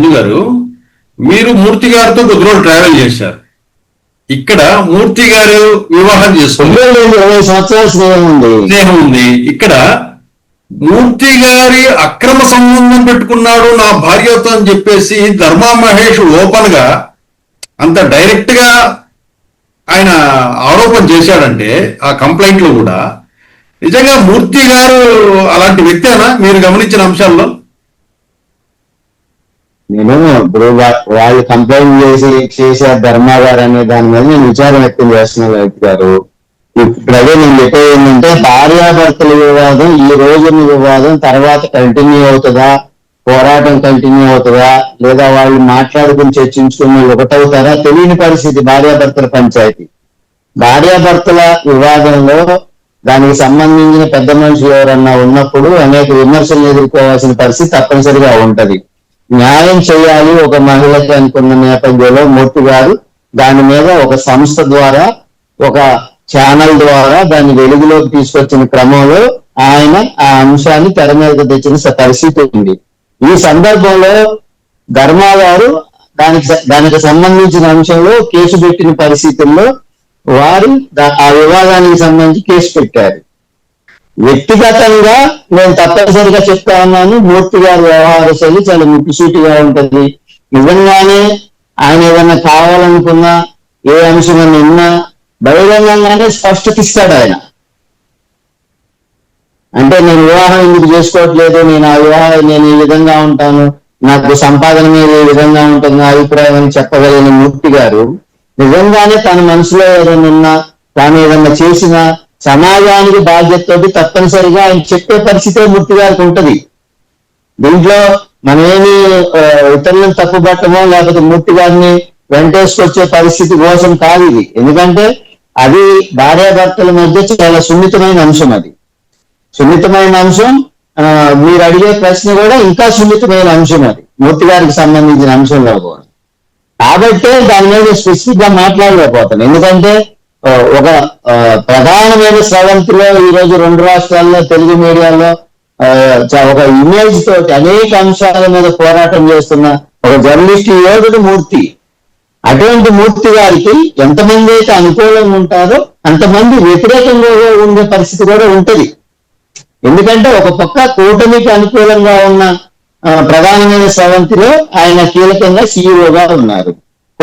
చందు గారు మీరు మూర్తి గారితో కొద్ది రోజులు ట్రావెల్ చేశారు. ఇక్కడ మూర్తి గారు వివాహం ఉంది. స్నేహం ఉంది. ఇక్కడ మూర్తి గారి అక్రమ సంబంధం పెట్టుకున్నాడు నా భార్యతో అని చెప్పేసి ధర్మా మహేష్ ఓపెన్గా అంత డైరెక్ట్గా ఆయన ఆరోపణ చేశాడంటే ఆ కంప్లైంట్లో కూడా నిజంగా మూర్తి గారు అలాంటి వ్యక్తేనా మీరు గమనించిన అంశాల్లో? నేను ఇప్పుడు వాళ్ళు కంప్లైంట్ చేసి చేసే ధర్మాగారు అనే దాని మీద నేను విచారం వ్యక్తం చేస్తున్నాను వ్యక్తి గారు. ఇప్పుడు అదే నేను చెప్పేది ఏంటంటే భార్యాభర్తల వివాదం ఈ రోజున వివాదం తర్వాత కంటిన్యూ అవుతుందా? పోరాటం కంటిన్యూ అవుతుందా? లేదా వాళ్ళు మాట్లాడుకుని చర్చించుకుని ఒకటవుతారా? తెలియని పరిస్థితి భార్యాభర్తల పంచాయతీ. భార్యాభర్తల వివాదంలో దానికి సంబంధించిన పెద్ద మనుషులు ఎవరన్నా ఉన్నప్పుడు అనేక విమర్శలు ఎదుర్కోవాల్సిన పరిస్థితి తప్పనిసరిగా ఉంటది. న్యాయం చేయాలి ఒక మహిళకి అనుకున్న నేపథ్యంలో మూర్తి గారు దాని మీద ఒక సంస్థ ద్వారా ఒక ఛానల్ ద్వారా దాన్ని వెలుగులోకి తీసుకొచ్చిన క్రమంలో ఆయన ఆ అంశాన్ని తెర మీదకు తెచ్చిన స- పరిస్థితి ఉంది. ఈ సందర్భంలో ధర్మా గారు దానికి దానికి సంబంధించిన అంశంలో కేసు పెట్టిన పరిస్థితుల్లో వారు ఆ వివాదానికి సంబంధించి కేసు పెట్టారు. వ్యక్తిగతంగా నేను తప్పనిసరిగా చెప్తా ఉన్నాను. మూర్తి గారి వ్యవహార శైలి చాలా ముక్కుసూటిగా ఉంటుంది. నిజంగానే ఆయన ఏదైనా కావాలనుకున్నా ఏ అంశం ఉన్నా బహిరంగంగానే స్పష్టత ఇస్తాడు ఆయన. అంటే నేను వివాహం ఎందుకు చేసుకోవట్లేదు? నేను ఆ వివాహం నేను ఈ విధంగా ఉంటాను. నాకు సంపాదన మీద ఈ విధంగా ఉంటుంది. నా అభిప్రాయం అని చెప్పగలిగిన మూర్తి గారు నిజంగానే తన మనసులో ఏదైనా ఉన్నా తాను ఏదైనా చేసినా సమాజానికి బాధ్యతతోటి తప్పనిసరిగా ఆయన చెప్పే పరిస్థితే మూర్తి గారికి ఉంటది. దీంట్లో మనమేమి ఆ, ఇతరులను తప్పుపట్టమో లేకపోతే మూర్తి గారిని వెంటేసుకొచ్చే పరిస్థితి కోసం కాదు ఇది. ఎందుకంటే అది భార్యాభర్తల మధ్య చాలా సున్నితమైన అంశం అది. సున్నితమైన అంశం మీరు అడిగే ప్రశ్న కూడా ఇంకా సున్నితమైన అంశం అది. మూర్తి గారికి సంబంధించిన అంశంలో కూడా. కాబట్టే దాని మీద స్పెసిఫిక్గా మాట్లాడలేకపోతాను. ఎందుకంటే ఒక ఆ, ప్రధానమైన స్రవంతిలో ఈ రోజు రెండు రాష్ట్రాల్లో తెలుగు మీడియాలో ఒక ఇమేజ్ తోటి అనేక అంశాల మీద పోరాటం చేస్తున్న ఒక జర్నలిస్ట్ యోధుడు మూర్తి. అటువంటి మూర్తి గారికి ఎంతమంది అయితే అనుకూలంగా ఉంటారో అంతమంది వ్యతిరేకంగా ఉండే పరిస్థితి కూడా ఉంటది. ఎందుకంటే ఒక పక్క కూటమికి అనుకూలంగా ఉన్న ఆ, ప్రధానమైన స్రవంతిలో ఆయన కీలకంగా సీఈఓగా ఉన్నారు.